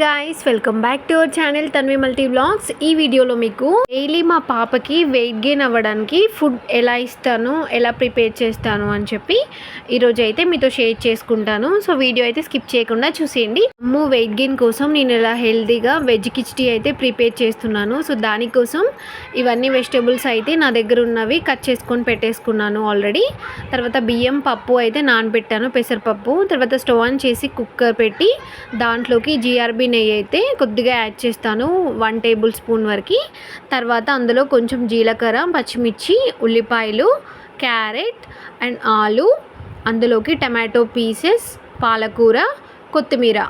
Guys welcome back to our channel Tanvi multi blogs ఈ వీడియోలో మీకు డైలీ మా పాపకి వెయిట్ గెయిన్ అవ్వడానికి ఫుడ్ ఎలా ఇస్తాను ఎలా ప్రిపేర్ చేస్తాను అని చెప్పి ఈరోజు అయితే మీతో షేర్ చేసుకుంటాను. సో వీడియో అయితే స్కిప్ చేయకుండా చూసేయండి. అమ్ము వెయిట్ గెయిన్ కోసం నేను ఇలా హెల్తీగా వెజ్ కిచ్డీ అయితే ప్రిపేర్ చేస్తున్నాను. సో దానికోసం ఇవన్నీ వెజిటేబుల్స్ అయితే నా దగ్గర ఉన్నవి కట్ చేసుకొని పెట్టేసుకున్నాను ఆల్రెడీ తర్వాత బియ్యం పప్పు అయితే నానబెట్టాను పెసరపప్పు. తర్వాత స్టవ్ ఆన్ చేసి కుక్కర్ పెట్టి దాంట్లోకి జిఆర్బి నెయ్యి అయితే కొద్దిగా యాడ్ చేస్తాను వన్ టేబుల్ స్పూన్ వరకు. తర్వాత అందులో కొంచెం జీలకర్ర పచ్చిమిర్చి ఉల్లిపాయలు క్యారెట్ అండ్ ఆలు. అందులోకి టమాటో పీసెస్ పాలకూర కొత్తిమీర.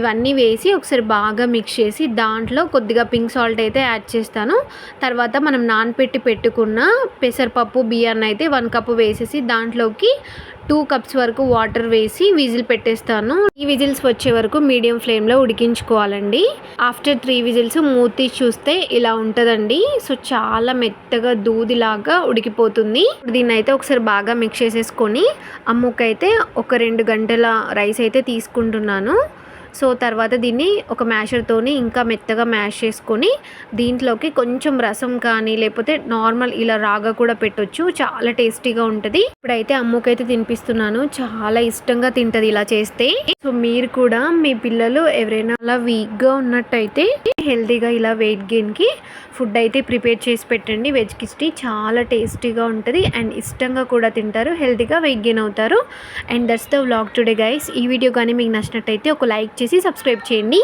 ఇవన్నీ వేసి ఒకసారి బాగా మిక్స్ చేసి దాంట్లో కొద్దిగా పింక్ సాల్ట్ అయితే యాడ్ చేస్తాను. తర్వాత మనం నానపెట్టి పెట్టుకున్న పెసరపప్పు బియ్యాన్ని అయితే వన్ కప్పు వేసేసి దాంట్లోకి టూ కప్స్ వరకు వాటర్ వేసి విజిల్ పెట్టేస్తాను. ఈ విజిల్స్ వచ్చే వరకు మీడియం ఫ్లేమ్లో ఉడికించుకోవాలండి. ఆఫ్టర్ త్రీ విజిల్స్ మూతి చూస్తే ఇలా ఉంటుందండి. సో చాలా మెత్తగా దూదిలాగా ఉడికిపోతుంది. దీన్ని అయితే ఒకసారి బాగా మిక్స్ చేసేసుకొని అమ్ముకైతే ఒక రెండు గంటల రైస్ అయితే తీసుకుంటున్నాను. సో తర్వాత దీన్ని ఒక మ్యాషర్తోని ఇంకా మెత్తగా మ్యాష్ చేసుకొని దీంట్లోకి కొంచెం రసం కానీ లేకపోతే నార్మల్ ఇలా రాగా కూడా పెట్టొచ్చు. చాలా టేస్టీగా ఉంటుంది. ఇప్పుడైతే అమ్మకైతే తినిపిస్తున్నాను. చాలా ఇష్టంగా తింటది ఇలా చేస్తే. సో మీరు కూడా మీ పిల్లలు ఎవరైనా అలా వీక్గా ఉన్నట్టయితే హెల్తీగా ఇలా వెయిట్ గెయిన్కి ఫుడ్ అయితే ప్రిపేర్ చేసి పెట్టండి. వెజ్ కిస్టీ చాలా టేస్టీగా ఉంటుంది అండ్ ఇష్టంగా కూడా తింటారు. హెల్తీగా వెయిట్ గెయిన్ అవుతారు. And that's the vlog today guys ఈ వీడియో కానీ మీకు నచ్చినట్టయితే ఒక లైక్ చేసి చేసి సబ్స్క్రైబ్ చేయండి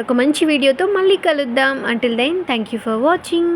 ఒక మంచి వీడియోతో మళ్ళీ కలుద్దాం. Until then thank you for watching